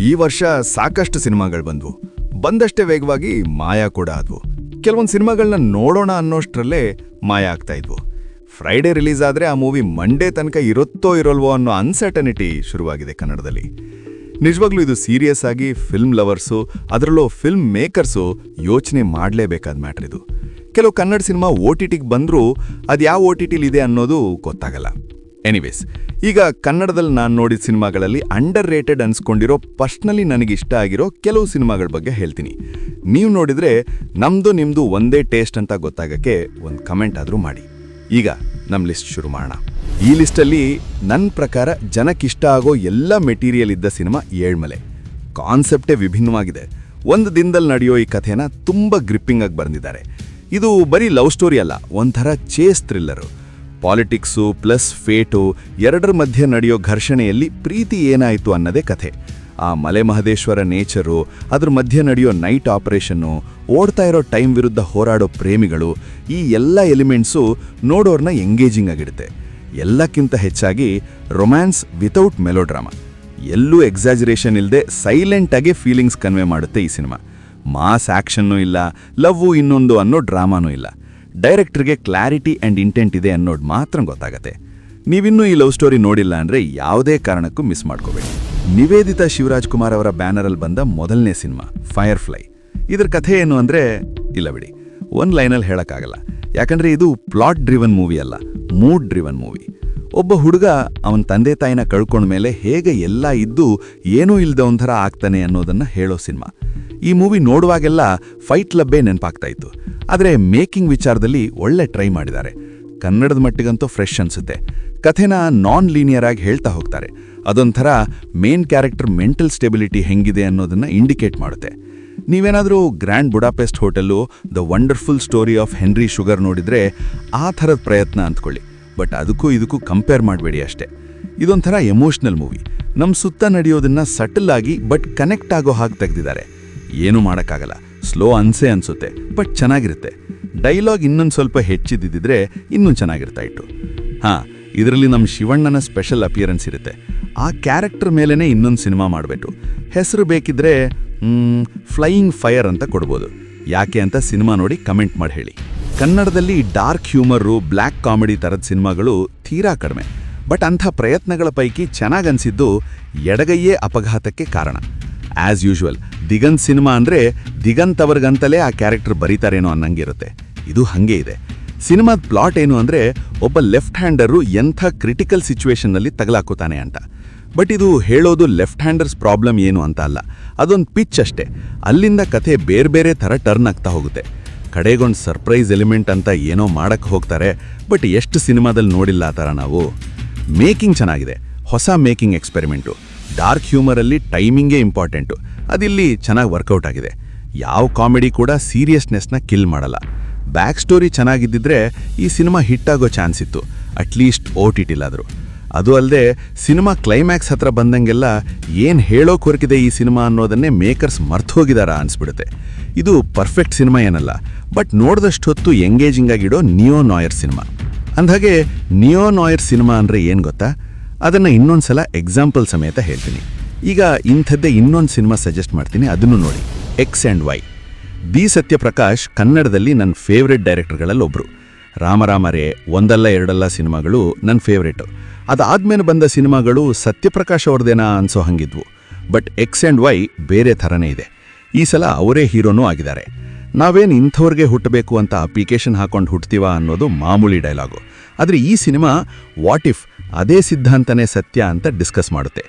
ಈ ವರ್ಷ ಸಾಕಷ್ಟು ಸಿನಿಮಾಗಳು ಬಂದವು. ಬಂದಷ್ಟೇ ವೇಗವಾಗಿ ಮಾಯಾ ಕೂಡ ಆದವು. ಕೆಲವೊಂದು ಸಿನಿಮಾಗಳನ್ನ ನೋಡೋಣ ಅನ್ನೋಷ್ಟರಲ್ಲೇ ಮಾಯ ಆಗ್ತಾ ಇದ್ವು. ಫ್ರೈಡೇ ರಿಲೀಸ್ ಆದರೆ ಆ ಮೂವಿ ಮಂಡೇ ತನಕ ಇರುತ್ತೋ ಇರೋಲ್ವೋ ಅನ್ನೋ ಅನ್ಸರ್ಟನಿಟಿ ಶುರುವಾಗಿದೆ ಕನ್ನಡದಲ್ಲಿ. ನಿಜವಾಗ್ಲೂ ಇದು ಸೀರಿಯಸ್ ಆಗಿ ಫಿಲ್ಮ್ ಲವರ್ಸು ಅದರಲ್ಲೂ ಫಿಲ್ಮ್ ಮೇಕರ್ಸು ಯೋಚನೆ ಮಾಡಲೇಬೇಕಾದ ಮ್ಯಾಟ್ರ್ ಇದು. ಕೆಲವು ಕನ್ನಡ ಸಿನಿಮಾ ಓ ಟಿ ಟಿಗೆ ಬಂದರೂ ಅದು ಯಾವ ಓ ಟಿ ಇದೆ ಅನ್ನೋದು ಗೊತ್ತಾಗಲ್ಲ. ಎನಿವೇಸ್ ಈಗ ಕನ್ನಡದಲ್ಲಿ ನಾನು ನೋಡಿದ ಸಿನಿಮಾಗಳಲ್ಲಿ ಅಂಡರ್ ರೇಟೆಡ್ ಅನ್ಸ್ಕೊಂಡಿರೋ ಪರ್ಸ್ನಲಿ ನನಗೆ ಇಷ್ಟ ಆಗಿರೋ ಕೆಲವು ಸಿನಿಮಾಗಳ ಬಗ್ಗೆ ಹೇಳ್ತೀನಿ. ನೀವು ನೋಡಿದರೆ ನಮ್ಮದು ನಿಮ್ಮದು ಒಂದೇ ಟೇಸ್ಟ್ ಅಂತ ಗೊತ್ತಾಗಕ್ಕೆ ಒಂದು ಕಮೆಂಟ್ ಆದರೂ ಮಾಡಿ. ಈಗ ನಮ್ಮ ಲಿಸ್ಟ್ ಶುರು ಮಾಡೋಣ. ಈ ಲಿಸ್ಟಲ್ಲಿ ನನ್ನ ಪ್ರಕಾರ ಜನಕ್ಕಿಷ್ಟ ಆಗೋ ಎಲ್ಲ ಮೆಟೀರಿಯಲ್ ಇದ್ದ ಸಿನಿಮಾ ಏಳ್ಮಲೆ. ಕಾನ್ಸೆಪ್ಟೇ ವಿಭಿನ್ನವಾಗಿದೆ. ಒಂದು ದಿನದಲ್ಲಿ ನಡೆಯೋ ಈ ಕಥೆನ ತುಂಬ ಗ್ರಿಪ್ಪಿಂಗಾಗಿ ಬರೆದಿದ್ದಾರೆ. ಇದು ಬರೀ ಲವ್ ಸ್ಟೋರಿ ಅಲ್ಲ, ಒಂಥರ chase thriller politics plus fate ಎರಡರ ಮಧ್ಯೆ ನಡೆಯೋ ಘರ್ಷಣೆಯಲ್ಲಿ ಪ್ರೀತಿ ಏನಾಯಿತು ಅನ್ನೋದೇ ಕಥೆ. ಆ ಮಲೆ ಮಹದೇಶ್ವರ ನೇಚರು, ಅದ್ರ ಮಧ್ಯೆ ನಡೆಯೋ ನೈಟ್ ಆಪರೇಷನ್ನು, ಓಡ್ತಾ ಇರೋ ಟೈಮ್ ವಿರುದ್ಧ ಹೋರಾಡೋ ಪ್ರೇಮಿಗಳು, ಈ ಎಲ್ಲ ಎಲಿಮೆಂಟ್ಸು ನೋಡೋರ್ನ ಎಂಗೇಜಿಂಗ್ ಆಗಿಡುತ್ತೆ ಎಲ್ಲಕ್ಕಿಂತ ಹೆಚ್ಚಾಗಿ ರೊಮ್ಯಾನ್ಸ್ ವಿತೌಟ್ ಮೆಲೋಡ್ರಾಮಾ. ಎಲ್ಲೂ ಎಕ್ಸಾಜರೇಷನ್ ಇಲ್ಲದೆ ಸೈಲೆಂಟಾಗಿ ಫೀಲಿಂಗ್ಸ್ ಕನ್ವೆ ಮಾಡುತ್ತೆ ಈ ಸಿನಿಮಾ. ಮಾಸ್ ಆ್ಯಕ್ಷನ್ನೂ ಇಲ್ಲ, ಲವ್ವು ಇನ್ನೊಂದು ಅನ್ನೋ ಡ್ರಾಮಾನೂ ಇಲ್ಲ. ಡೈರೆಕ್ಟರ್ಗೆ ಕ್ಲಾರಿಟಿ ಆ್ಯಂಡ್ ಇಂಟೆಂಟ್ ಇದೆ ಅನ್ನೋದು ಮಾತ್ರ ಗೊತ್ತಾಗತ್ತೆ. ನೀವಿನ್ನೂ ಈ ಲವ್ ಸ್ಟೋರಿ ನೋಡಿಲ್ಲ ಅಂದರೆ ಯಾವುದೇ ಕಾರಣಕ್ಕೂ ಮಿಸ್ ಮಾಡ್ಕೋಬೇಡಿ. ನಿವೇದಿತಾ ಶಿವರಾಜ್ ಕುಮಾರ್ ಅವರ ಬ್ಯಾನರಲ್ಲಿ ಬಂದ ಮೊದಲನೇ ಸಿನಿಮಾ ಫೈರ್ ಫ್ಲೈ ಇದ್ರ ಕಥೆ ಏನು ಅಂದರೆ, ಇಲ್ಲ ಬಿಡಿ ಒನ್ ಲೈನಲ್ಲಿ ಹೇಳೋಕ್ಕಾಗಲ್ಲ. ಯಾಕಂದರೆ ಇದು ಪ್ಲಾಟ್ ಡ್ರಿವನ್ ಮೂವಿ ಅಲ್ಲ, ಮೂಡ್ ಡ್ರಿವನ್ ಮೂವಿ. ಒಬ್ಬ ಹುಡುಗ ಅವನ ತಂದೆ ತಾಯಿನ ಕಳ್ಕೊಂಡ ಮೇಲೆ ಹೇಗೆ ಎಲ್ಲ ಇದ್ದು ಏನೂ ಇಲ್ಲದ ಒಂಥರ ಆಗ್ತಾನೆ ಅನ್ನೋದನ್ನು ಹೇಳೋ ಸಿನಿಮಾ. ಈ ಮೂವಿ ನೋಡುವಾಗೆಲ್ಲ ಫೈಟ್ ಲಬ್ಬೇ ನೆನಪಾಗ್ತಾ ಇತ್ತು. ಆದರೆ ಮೇಕಿಂಗ್ ವಿಚಾರದಲ್ಲಿ ಒಳ್ಳೆ ಟ್ರೈ ಮಾಡಿದ್ದಾರೆ. ಕನ್ನಡದ ಮಟ್ಟಿಗಂತೂ ಫ್ರೆಶ್ ಅನ್ಸುತ್ತೆ. ಕಥೆನ ನಾನ್ ಲೀನಿಯರ್ ಆಗಿ ಹೇಳ್ತಾ ಹೋಗ್ತಾರೆ. ಅದೊಂಥರ ಮೇನ್ ಕ್ಯಾರೆಕ್ಟರ್ ಮೆಂಟಲ್ ಸ್ಟೆಬಿಲಿಟಿ ಹೆಂಗಿದೆ ಅನ್ನೋದನ್ನು ಇಂಡಿಕೇಟ್ ಮಾಡುತ್ತೆ. ನೀವೇನಾದರೂ Grand Budapest Hotel the wonderful story of Henry Sugar ನೋಡಿದರೆ ಆ ಥರದ ಪ್ರಯತ್ನ ಅಂದ್ಕೊಳ್ಳಿ ಬಟ್ ಅದಕ್ಕೂ ಇದಕ್ಕೂ ಕಂಪೇರ್ ಮಾಡಬೇಡಿ ಅಷ್ಟೇ. ಇದೊಂಥರ ಎಮೋಷ್ನಲ್ ಮೂವಿ ನಮ್ಮ ಸುತ್ತ ನಡೆಯೋದನ್ನ ಸಟಲ್ ಆಗಿ ಬಟ್ ಕನೆಕ್ಟ್ ಆಗೋ ಹಾಗೆ ತೆಗೆದಿದ್ದಾರೆ. ಏನೂ ಮಾಡೋಕ್ಕಾಗಲ್ಲ. ಸ್ಲೋ ಅನ್ಸೆ ಅನ್ಸುತ್ತೆ ಬಟ್ ಚೆನ್ನಾಗಿರುತ್ತೆ. ಡೈಲಾಗ್ ಇನ್ನೊಂದು ಸ್ವಲ್ಪ ಹೆಚ್ಚಿದ್ದಿದ್ರೆ ಇನ್ನೂ ಚೆನ್ನಾಗಿರ್ತಾ ಇತ್ತು. ಹಾಂ, ಇದರಲ್ಲಿ ನಮ್ಮ ಶಿವಣ್ಣನ ಸ್ಪೆಷಲ್ ಅಪಿಯರೆನ್ಸ್ ಇರುತ್ತೆ. ಆ ಕ್ಯಾರೆಕ್ಟರ್ ಮೇಲೇ ಇನ್ನೊಂದು ಸಿನಿಮಾ ಮಾಡಬೇಕು. ಹೆಸರು ಬೇಕಿದ್ರೆ ಫ್ಲೈಯಿಂಗ್ ಫೈರ್ ಅಂತ ಕೊಡ್ಬೋದು. ಯಾಕೆ ಅಂತ ಸಿನಿಮಾ ನೋಡಿ ಕಮೆಂಟ್ ಮಾಡಿ ಹೇಳಿ. ಕನ್ನಡದಲ್ಲಿ ಡಾರ್ಕ್ ಹ್ಯೂಮರು ಬ್ಲ್ಯಾಕ್ ಕಾಮಿಡಿ ಥರದ ಸಿನಿಮಾಗಳು ತೀರಾ ಕಡಿಮೆ. ಬಟ್ ಅಂಥ ಪ್ರಯತ್ನಗಳ ಪೈಕಿ ಚೆನ್ನಾಗನ್ಸಿದ್ದು ಎಡಗೈಯೇ ಅಪಘಾತಕ್ಕೆ ಕಾರಣ. ಆಸ್ ಯೂಶುವಲ್ ದಿಗಂತ್ ಸಿನಿಮಾ ಅಂದರೆ ದಿಗಂತ್ ಅವ್ರಿಗಂತಲೇ ಆ ಕ್ಯಾರೆಕ್ಟರ್ ಬರೀತಾರೇನೋ ಅನ್ನಂಗಿರುತ್ತೆ. ಇದು ಹಾಗೆ ಇದೆ. ಸಿನಿಮಾದ ಪ್ಲಾಟ್ ಏನು ಅಂದರೆ ಒಬ್ಬ ಲೆಫ್ಟ್ ಹ್ಯಾಂಡರು ಎಂಥ ಕ್ರಿಟಿಕಲ್ ಸಿಚುವೇಷನ್ನಲ್ಲಿ ತಗಲಾಕೋತಾನೆ ಅಂತ. ಬಟ್ ಇದು ಹೇಳೋದು ಲೆಫ್ಟ್ ಹ್ಯಾಂಡರ್ಸ್ ಪ್ರಾಬ್ಲಮ್ ಏನು ಅಂತ ಅಲ್ಲ. ಅದೊಂದು ಪಿಚ್ ಅಷ್ಟೇ. ಅಲ್ಲಿಂದ ಕಥೆ ಬೇರೆ ಬೇರೆ ಥರ ಟರ್ನ್ ಆಗ್ತಾ ಹೋಗುತ್ತೆ. ಕಡೆಗೊಂದು ಸರ್ಪ್ರೈಸ್ ಎಲಿಮೆಂಟ್ ಅಂತ ಏನೋ ಮಾಡಕ್ಕೆ ಹೋಗ್ತಾರೆ ಬಟ್ ಎಷ್ಟು ಸಿನಿಮಾದಲ್ಲಿ ನೋಡಿಲ್ಲ ಆ ಥರ ನಾವು. ಮೇಕಿಂಗ್ ಚೆನ್ನಾಗಿದೆ. ಹೊಸ ಮೇಕಿಂಗ್ ಎಕ್ಸ್ಪೆರಿಮೆಂಟು ಡಾರ್ಕ್ ಹ್ಯೂಮರಲ್ಲಿ ಟೈಮಿಂಗೇ ಇಂಪಾರ್ಟೆಂಟು. ಅದಿಲ್ಲಿ ಚೆನ್ನಾಗಿ ವರ್ಕೌಟ್ ಆಗಿದೆ. ಯಾವ ಕಾಮಿಡಿ ಕೂಡ ಸೀರಿಯಸ್ನೆಸ್ನ ಕಿಲ್ ಮಾಡಲ್ಲ. ಬ್ಯಾಕ್ ಸ್ಟೋರಿ ಚೆನ್ನಾಗಿದ್ದಿದ್ರೆ ಈ ಸಿನಿಮಾ ಹಿಟ್ ಆಗೋ ಚಾನ್ಸ್ ಇತ್ತು. ಅಟ್ಲೀಸ್ಟ್ ಓ ಟಿ ಟಿಲಾದರೂ ಅದು ಅಲ್ಲದೆ ಸಿನಿಮಾ ಕ್ಲೈಮ್ಯಾಕ್ಸ್ ಹತ್ರ ಬಂದಂಗೆಲ್ಲ ಏನು ಹೇಳೋ ಕೊರಕಿದೆ ಈ ಸಿನಿಮಾ ಅನ್ನೋದನ್ನೇ ಮೇಕರ್ಸ್ ಮರ್ತು ಹೋಗಿದಾರ ಅನಿಸ್ಬಿಡುತ್ತೆ. ಇದು ಪರ್ಫೆಕ್ಟ್ ಸಿನಿಮಾ ಏನಲ್ಲ, ಬಟ್ ನೋಡಿದಷ್ಟು ಹೊತ್ತು ಎಂಗೇಜಿಂಗ್ ಆಗಿಡೋ ನಿಯೋ ನಾಯರ್ ಸಿನಿಮಾ. ಅಂದ್ಹಾಗೆ ನಿಯೋ ನಾಯರ್ ಸಿನಿಮಾ ಅಂದರೆ ಏನು ಗೊತ್ತಾ? ಅದನ್ನು ಇನ್ನೊಂದು ಸಲ ಎಕ್ಸಾಂಪಲ್ ಸಮೇತ ಹೇಳ್ತೀನಿ. ಈಗ ಇಂಥದ್ದೇ ಇನ್ನೊಂದು ಸಿನಿಮಾ ಸಜೆಸ್ಟ್ ಮಾಡ್ತೀನಿ, ಅದನ್ನು ನೋಡಿ. X and Y B Satyaprakash ಕನ್ನಡದಲ್ಲಿ ನನ್ನ ಫೇವ್ರೆಟ್ ಡೈರೆಕ್ಟರ್ಗಳಲ್ಲಿ ಒಬ್ಬರು ರಾಮರಾಮರೇ, ಒಂದಲ್ಲ ಎರಡಲ್ಲ ಸಿನಿಮಾಗಳು ನನ್ನ ಫೇವ್ರೇಟು ಅದಾದ್ಮೇಲೆ ಬಂದ ಸಿನಿಮಾಗಳು ಸತ್ಯಪ್ರಕಾಶ್ ಅವ್ರದ್ದೇನಾ ಅನ್ಸೋ ಹಂಗಿದ್ವು. ಬಟ್ ಎಕ್ಸ್ ಆ್ಯಂಡ್ ವೈ ಬೇರೆ ಥರನೇ ಇದೆ. ಈ ಸಲ ಅವರೇ ಹೀರೋನೂ ಆಗಿದ್ದಾರೆ. ನಾವೇನು ಇಂಥವ್ರಿಗೆ ಹುಟ್ಟಬೇಕು ಅಂತ ಅಪ್ಲಿಕೇಶನ್ ಹಾಕೊಂಡು ಹುಟ್ತೀವ ಅನ್ನೋದು ಮಾಮೂಲಿ ಡೈಲಾಗು ಆದರೆ ಈ ಸಿನಿಮಾ ವಾಟ್ ಇಫ್ ಅದೇ ಸಿದ್ಧಾಂತನೇ ಸತ್ಯ ಅಂತ ಡಿಸ್ಕಸ್ ಮಾಡುತ್ತೆ.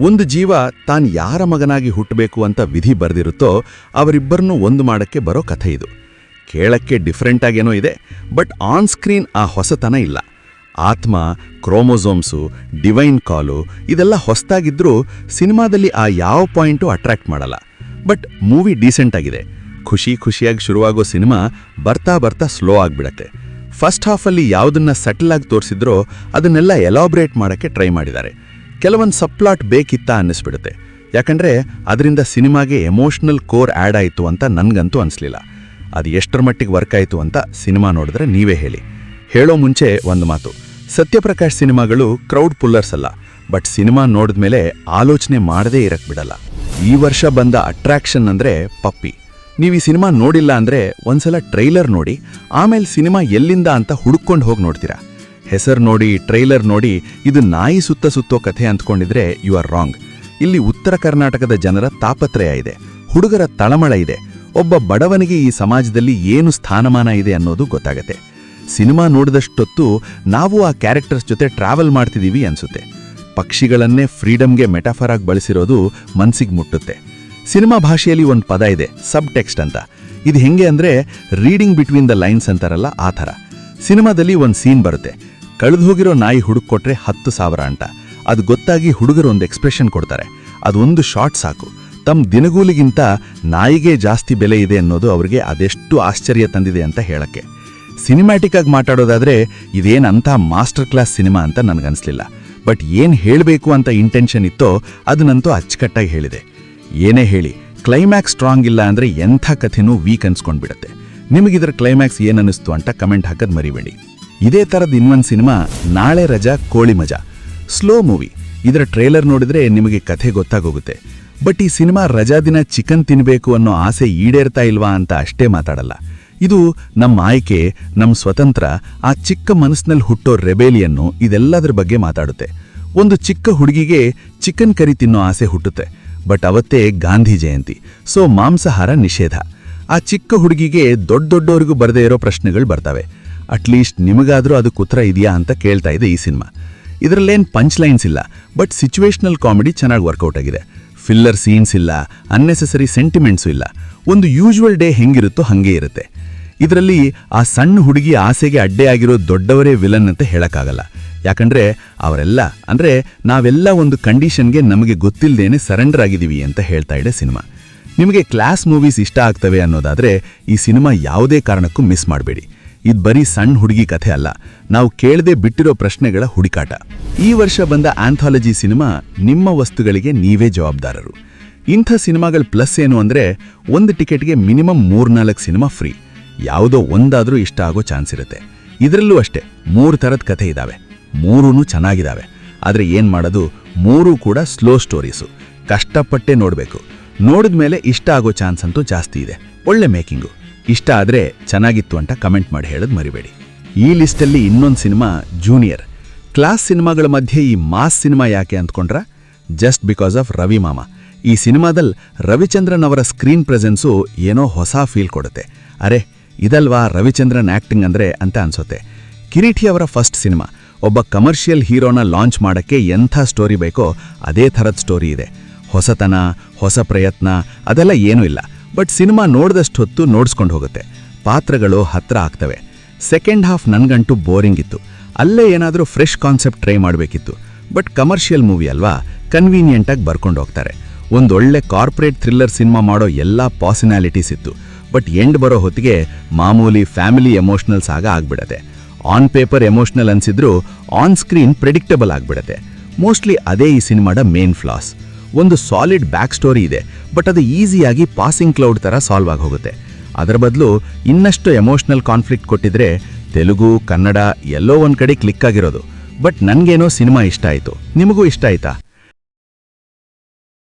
ಒಂದು ಜೀವ ತಾನು ಯಾರ ಮಗನಾಗಿ ಹುಟ್ಟಬೇಕು ಅಂತ ವಿಧಿ ಬರೆದಿರುತ್ತೋ ಅವರಿಬ್ಬರನ್ನೂ ಒಂದು ಮಾಡೋಕ್ಕೆ ಬರೋ ಕಥೆ ಇದು. ಕೇಳಕ್ಕೆ ಡಿಫ್ರೆಂಟ್ ಆಗೇನೋ ಇದೆ ಬಟ್ ಆನ್ ಸ್ಕ್ರೀನ್ ಆ ಹೊಸತನ ಇಲ್ಲ. ಆತ್ಮ, ಕ್ರೋಮೋಸೋಮ್ಸು ಡಿವೈನ್ ಕಾಲು ಇದೆಲ್ಲ ಹೊಸ್ತಾಗಿದ್ದರೂ ಸಿನಿಮಾದಲ್ಲಿ ಆ ಯಾವ ಪಾಯಿಂಟು ಅಟ್ರಾಕ್ಟ್ ಮಾಡಲ್ಲ. ಬಟ್ ಮೂವಿ ಡೀಸೆಂಟ್ ಆಗಿದೆ. ಖುಷಿ ಖುಷಿಯಾಗಿ ಶುರುವಾಗೋ ಸಿನಿಮಾ ಬರ್ತಾ ಬರ್ತಾ ಸ್ಲೋ ಆಗಿಬಿಡತ್ತೆ. ಫಸ್ಟ್ ಹಾಫಲ್ಲಿ ಯಾವುದನ್ನ ಸೆಟಲ್ ಆಗಿ ತೋರಿಸಿದ್ರೋ ಅದನ್ನೆಲ್ಲ ಎಲಾಬ್ರೇಟ್ ಮಾಡೋಕ್ಕೆ ಟ್ರೈ ಮಾಡಿದ್ದಾರೆ. ಕೆಲವೊಂದು ಸಪ್ಲಾಟ್ ಬೇಕಿತ್ತಾ ಅನ್ನಿಸ್ಬಿಡುತ್ತೆ. ಯಾಕಂದರೆ ಅದರಿಂದ ಸಿನಿಮಾಗೆ ಎಮೋಷ್ನಲ್ ಕೋರ್ ಆ್ಯಡ್ ಆಯಿತು ಅಂತ ನನಗಂತೂ ಅನಿಸ್ಲಿಲ್ಲ. ಅದು ಎಷ್ಟರ ಮಟ್ಟಿಗೆ ವರ್ಕ್ ಆಯಿತು ಅಂತ ಸಿನಿಮಾ ನೋಡಿದ್ರೆ ನೀವೇ ಹೇಳಿ. ಹೇಳೋ ಮುಂಚೆ ಒಂದು ಮಾತು. ಸತ್ಯಪ್ರಕಾಶ್ ಸಿನಿಮಾಗಳು ಕ್ರೌಡ್ ಪುಲ್ಲರ್ಸ್ ಅಲ್ಲ ಬಟ್ ಸಿನಿಮಾ ನೋಡಿದ್ಮೇಲೆ ಆಲೋಚನೆ ಮಾಡದೇ ಇರಕ್ಕೆ ಬಿಡಲ್ಲ. ಈ ವರ್ಷ ಬಂದ ಅಟ್ರಾಕ್ಷನ್ ಅಂದರೆ ಪಪ್ಪಿ. ನೀವು ಈ ಸಿನಿಮಾ ನೋಡಿಲ್ಲ ಅಂದರೆ ಒಂದ್ಸಲ ಟ್ರೈಲರ್ ನೋಡಿ, ಆಮೇಲೆ ಸಿನಿಮಾ ಎಲ್ಲಿಂದ ಅಂತ ಹುಡುಕೊಂಡು ಹೋಗಿ ನೋಡ್ತೀರಾ? ಹೆಸರು ನೋಡಿ, ಟ್ರೈಲರ್ ನೋಡಿ, ಇದು ನಾಯಿ ಸುತ್ತ ಸುತ್ತೋ ಕಥೆ ಅಂದ್ಕೊಂಡಿದ್ರೆ ಯು ಆರ್ ರಾಂಗ್ ಇಲ್ಲಿ ಉತ್ತರ ಕರ್ನಾಟಕದ ಜನರ ತಾಪತ್ರಯ ಇದೆ, ಹುಡುಗರ ತಳಮಳ ಇದೆ, ಒಬ್ಬ ಬಡವನಿಗೆ ಈ ಸಮಾಜದಲ್ಲಿ ಏನು ಸ್ಥಾನಮಾನ ಇದೆ ಅನ್ನೋದು ಗೊತ್ತಾಗತ್ತೆ. ಸಿನಿಮಾ ನೋಡಿದಷ್ಟೊತ್ತು ನಾವು ಆ ಕ್ಯಾರೆಕ್ಟರ್ಸ್ ಜೊತೆ ಟ್ರಾವೆಲ್ ಮಾಡ್ತಿದ್ದೀವಿ ಅನ್ಸುತ್ತೆ. ಪಕ್ಷಿಗಳನ್ನೇ ಫ್ರೀಡಮ್ಗೆ ಮೆಟಾಫರ್ ಆಗಿ ಬಳಸಿರೋದು ಮನ್ಸಿಗೆ ಮುಟ್ಟುತ್ತೆ. ಸಿನಿಮಾ ಭಾಷೆಯಲ್ಲಿ ಒಂದು ಪದ ಇದೆ ಸಬ್ ಟೆಕ್ಸ್ಟ್ ಅಂತ. ಇದು ಹೆಂಗೆ ಅಂದ್ರೆ ರೀಡಿಂಗ್ ಬಿಟ್ವೀನ್ ದ ಲೈನ್ಸ್ ಅಂತಾರಲ್ಲ ಆ ಥರ. ಸಿನಿಮಾದಲ್ಲಿ ಒಂದು ಸೀನ್ ಬರುತ್ತೆ, ಕಳೆದು ಹೋಗಿರೋ ನಾಯಿ ಹುಡುಕೊಟ್ರೆ ಹತ್ತು ಸಾವಿರ ಅಂತ. ಅದು ಗೊತ್ತಾಗಿ ಹುಡುಗರು ಒಂದು ಎಕ್ಸ್ಪ್ರೆಷನ್ ಕೊಡ್ತಾರೆ ಅದೊಂದು ಶಾರ್ಟ್ ಸಾಕು. ತಮ್ಮ ದಿನಗೂಲಿಗಿಂತ ನಾಯಿಗೆ ಜಾಸ್ತಿ ಬೆಲೆ ಇದೆ ಅನ್ನೋದು ಅವರಿಗೆ ಅದೆಷ್ಟು ಆಶ್ಚರ್ಯ ತಂದಿದೆ ಅಂತ ಹೇಳಕ್ಕೆ. ಸಿನಿಮ್ಯಾಟಿಕ್ ಆಗಿ ಮಾತಾಡೋದಾದ್ರೆ ಇದೇನಂಥ ಮಾಸ್ಟರ್ ಕ್ಲಾಸ್ ಸಿನಿಮಾ ಅಂತ ನನಗನ್ಸ್ಲಿಲ್ಲ. ಬಟ್ ಏನ್ ಹೇಳಬೇಕು ಅಂತ ಇಂಟೆನ್ಷನ್ ಇತ್ತೋ ಅದನ್ನಂತೂ ಅಚ್ಚುಕಟ್ಟಾಗಿ ಹೇಳಿದೆ. ಏನೇ ಹೇಳಿ ಕ್ಲೈಮ್ಯಾಕ್ಸ್ ಸ್ಟ್ರಾಂಗ್ ಇಲ್ಲ ಅಂದರೆ ಎಂಥ ಕಥೆನೂ ವೀಕ್ ಅನ್ಸ್ಕೊಂಡ್ಬಿಡತ್ತೆ. ನಿಮಗಿದ್ರ ಕ್ಲೈಮ್ಯಾಕ್ಸ್ ಏನನ್ನಿಸ್ತು ಅಂತ ಕಮೆಂಟ್ ಹಾಕೋದು ಮರಿಬೇಡಿ. ಇದೇ ಥರದ ಇನ್ನೊಂದು ಸಿನಿಮಾ, ನಾಳೆ ರಜಾ, ಕೋಳಿ ಮಜಾ. ಸ್ಲೋ ಮೂವಿ ಇದರ ಟ್ರೇಲರ್ ನೋಡಿದ್ರೆ ನಿಮಗೆ ಕಥೆ ಗೊತ್ತಾಗೋಗುತ್ತೆ. ಬಟ್ ಈ ಸಿನಿಮಾ ರಜಾ ದಿನ ಚಿಕನ್ ತಿನ್ಬೇಕು ಅನ್ನೋ ಆಸೆ ಈಡೇರ್ತಾ ಇಲ್ವಾ ಅಂತ ಅಷ್ಟೇ ಮಾತಾಡಲ್ಲ. ಇದು ನಮ್ಮ ಆಯ್ಕೆ ನಮ್ಮ ಸ್ವತಂತ್ರ, ಆ ಚಿಕ್ಕ ಮನಸ್ಸಿನಲ್ಲಿ ಹುಟ್ಟೋ ರೆಬೇಲಿಯನ್ನು ಇದೆಲ್ಲದರ ಬಗ್ಗೆ ಮಾತಾಡುತ್ತೆ. ಒಂದು ಚಿಕ್ಕ ಹುಡುಗಿಗೆ ಚಿಕನ್ ಕರಿ ತಿನ್ನೋ ಆಸೆ ಹುಟ್ಟುತ್ತೆ. ಬಟ್ ಅವತ್ತೇ ಗಾಂಧಿ ಜಯಂತಿ. ಸೊ ಮಾಂಸಾಹಾರ ನಿಷೇಧ. ಆ ಚಿಕ್ಕ ಹುಡುಗಿಗೆ ದೊಡ್ಡ ದೊಡ್ಡವರಿಗೂ ಬರದೇ ಇರೋ ಪ್ರಶ್ನೆಗಳು ಬರ್ತವೆ. ಅಟ್ಲೀಸ್ಟ್ ನಿಮಗಾದರೂ ಅದಕ್ಕೆ ಉತ್ತರ ಇದೆಯಾ ಅಂತ ಕೇಳ್ತಾ ಇದೆ ಈ ಸಿನಿಮಾ. ಇದರಲ್ಲೇನು ಪಂಚ್ ಲೈನ್ಸ್ ಇಲ್ಲ ಬಟ್ ಸಿಚುವೇಶನಲ್ ಕಾಮಿಡಿ ಚೆನ್ನಾಗಿ ವರ್ಕೌಟ್ ಆಗಿದೆ. ಫಿಲ್ಲರ್ ಸೀನ್ಸ್ ಇಲ್ಲ ಅನ್ನೆಸೆಸರಿ ಸೆಂಟಿಮೆಂಟ್ಸು ಇಲ್ಲ. ಒಂದು ಯೂಶುವಲ್ ಡೇ ಹೆಂಗಿರುತ್ತೋ ಹಂಗೆ ಇರುತ್ತೆ. ಇದರಲ್ಲಿ ಆ ಸಣ್ಣ ಹುಡುಗಿ ಆಸೆಗೆ ಅಡ್ಡೆಯಾಗಿರೋ ದೊಡ್ಡವರೇ ವಿಲನ್ ಅಂತ ಹೇಳಕ್ಕಾಗಲ್ಲ. ಯಾಕಂದ್ರೆ ಅವರೆಲ್ಲ, ಅಂದ್ರೆ ನಾವೆಲ್ಲ ಒಂದು ಕಂಡೀಷನ್ಗೆ ನಮಗೆ ಗೊತ್ತಿಲ್ಲದೇನೆ ಸರೆಂಡರ್ ಆಗಿದ್ದೀವಿ ಅಂತ ಹೇಳ್ತಾ ಇದೆ ಸಿನಿಮಾ. ನಿಮಗೆ ಕ್ಲಾಸ್ ಮೂವೀಸ್ ಇಷ್ಟ ಆಗ್ತವೆ ಅನ್ನೋದಾದ್ರೆ ಈ ಸಿನಿಮಾ ಯಾವುದೇ ಕಾರಣಕ್ಕೂ ಮಿಸ್ ಮಾಡಬೇಡಿ. ಇದು ಬರೀ ಸಣ್ಣ ಹುಡುಗಿ ಕಥೆ ಅಲ್ಲ, ನಾವು ಕೇಳದೆ ಬಿಟ್ಟಿರೋ ಪ್ರಶ್ನೆಗಳ ಹುಡುಕಾಟ. ಈ ವರ್ಷ ಬಂದ ಆಂಥಾಲಜಿ ಸಿನಿಮಾ ನಿಮ್ಮ ವಸ್ತುಗಳಿಗೆ ನೀವೇ ಜವಾಬ್ದಾರರು. ಇಂಥ ಸಿನಿಮಾಗಳ ಪ್ಲಸ್ ಏನು ಅಂದ್ರೆ ಒಂದು ಟಿಕೆಟ್ಗೆ ಮಿನಿಮಮ್ ಮೂರ್ನಾಲ್ಕು ಸಿನಿಮಾ ಫ್ರೀ ಯಾವುದೋ ಒಂದಾದರೂ ಇಷ್ಟ ಆಗೋ ಚಾನ್ಸ್ ಇರುತ್ತೆ. ಇದರಲ್ಲೂ ಅಷ್ಟೇ, ಮೂರು ಥರದ ಕಥೆ ಇದ್ದಾವೆ ಮೂರೂ ಚೆನ್ನಾಗಿದ್ದಾವೆ ಆದರೆ ಏನು ಮಾಡೋದು, ಮೂರೂ ಕೂಡ ಸ್ಲೋ ಸ್ಟೋರೀಸು ಕಷ್ಟಪಟ್ಟೆ ನೋಡಬೇಕು. ನೋಡಿದ ಮೇಲೆ ಇಷ್ಟ ಆಗೋ ಚಾನ್ಸ್ ಅಂತೂ ಜಾಸ್ತಿ ಇದೆ. ಒಳ್ಳೆ ಮೇಕಿಂಗು ಇಷ್ಟ ಆದರೆ ಚೆನ್ನಾಗಿತ್ತು ಅಂತ ಕಮೆಂಟ್ ಮಾಡಿ ಹೇಳೋದು ಮರಿಬೇಡಿ. ಈ ಲಿಸ್ಟಲ್ಲಿ ಇನ್ನೊಂದು ಸಿನಿಮಾ ಜೂನಿಯರ್ ಕ್ಲಾಸ್ ಸಿನಿಮಾಗಳ ಮಧ್ಯೆ ಈ ಮಾಸ್ ಸಿನಿಮಾ ಯಾಕೆ ಅಂದ್ಕೊಂಡ್ರ? Just because of Ravi Mama. ಈ ಸಿನಿಮಾದಲ್ಲಿ ರವಿಚಂದ್ರನ್ ಅವರ ಸ್ಕ್ರೀನ್ ಪ್ರೆಸೆನ್ಸು ಏನೋ ಹೊಸ ಫೀಲ್ ಕೊಡುತ್ತೆ. ಅರೆ, ಇದಲ್ವಾ ರವಿಚಂದ್ರನ್ ಆಕ್ಟಿಂಗ್ ಅಂದ್ರೆ ಅಂತ ಅನ್ಸುತ್ತೆ. ಕಿರೀಟಿ ಅವರ ಫಸ್ಟ್ ಸಿನಿಮಾ ಒಬ್ಬ ಕಮರ್ಷಿಯಲ್ ಹೀರೋನ ಲಾಂಚ್ ಮಾಡೋಕ್ಕೆ ಎಂಥ ಸ್ಟೋರಿ ಬೇಕೋ ಅದೇ ಥರದ ಸ್ಟೋರಿ ಇದೆ. ಹೊಸತನ, ಹೊಸ ಪ್ರಯತ್ನ, ಅದೆಲ್ಲ ಏನೂ ಇಲ್ಲ. ಬಟ್ ಸಿನಿಮಾ ನೋಡಿದಷ್ಟು ಹೊತ್ತು ನೋಡಿಸ್ಕೊಂಡು ಹೋಗುತ್ತೆ. ಪಾತ್ರಗಳು ಹತ್ತಿರ ಆಗ್ತವೆ. ಸೆಕೆಂಡ್ ಹಾಫ್ ನನಗಂಟು ಬೋರಿಂಗ್ ಇತ್ತು. ಅಲ್ಲೇ ಏನಾದರೂ ಫ್ರೆಶ್ ಕಾನ್ಸೆಪ್ಟ್ ಟ್ರೈ ಮಾಡಬೇಕಿತ್ತು. ಬಟ್ ಕಮರ್ಷಿಯಲ್ ಮೂವಿ ಅಲ್ವಾ? ಕನ್ವೀನಿಯೆಂಟಾಗಿ ಬರ್ಕೊಂಡು ಹೋಗ್ತಾರೆ. ಒಂದೊಳ್ಳೆ ಕಾರ್ಪೊರೇಟ್ ಥ್ರಿಲ್ಲರ್ ಸಿನಿಮಾ ಮಾಡೋ ಎಲ್ಲ ಪಾಸಿನಾಲಿಟೀಸ್ ಇತ್ತು. ಬಟ್ ಎಂಡ್ ಬರೋ ಹೊತ್ತಿಗೆ ಮಾಮೂಲಿ ಫ್ಯಾಮಿಲಿ ಎಮೋಷ್ನಲ್ಸ್ ಆಗ ಆಗ್ಬಿಡತ್ತೆ. ಆನ್ ಪೇಪರ್ ಎಮೋಷನಲ್ ಅನ್ಸಿದ್ರು ಆನ್ ಸ್ಕ್ರೀನ್ ಪ್ರೆಡಿಕ್ಟಬಲ್ ಆಗಿಬಿಡುತ್ತೆ. ಮೋಸ್ಟ್ಲಿ ಅದೇ ಈ ಸಿನಿಮಾದ ಮೇನ್ ಫ್ಲಾಸ್ ಒಂದು ಸಾಲಿಡ್ ಬ್ಯಾಕ್ ಸ್ಟೋರಿ ಇದೆ ಬಟ್ ಅದು ಈಸಿಯಾಗಿ ಪಾಸಿಂಗ್ ಕ್ಲೌಡ್ ಥರ ಸಾಲ್ವ್ ಆಗಿ ಹೋಗುತ್ತೆ ಅದರ ಬದಲು ಇನ್ನಷ್ಟು ಎಮೋಷನಲ್ ಕಾನ್ಫ್ಲಿಕ್ಟ್ ಕೊಟ್ಟಿದ್ರೆ ತೆಲುಗು, ಕನ್ನಡ ಎಲ್ಲೋ ಒಂದು ಕಡೆ ಕ್ಲಿಕ್ ಆಗಿರೋದು. ಬಟ್ ನನಗೇನೋ ಸಿನಿಮಾ ಇಷ್ಟ ಆಯಿತು. ನಿಮಗೂ ಇಷ್ಟ ಆಯ್ತಾ?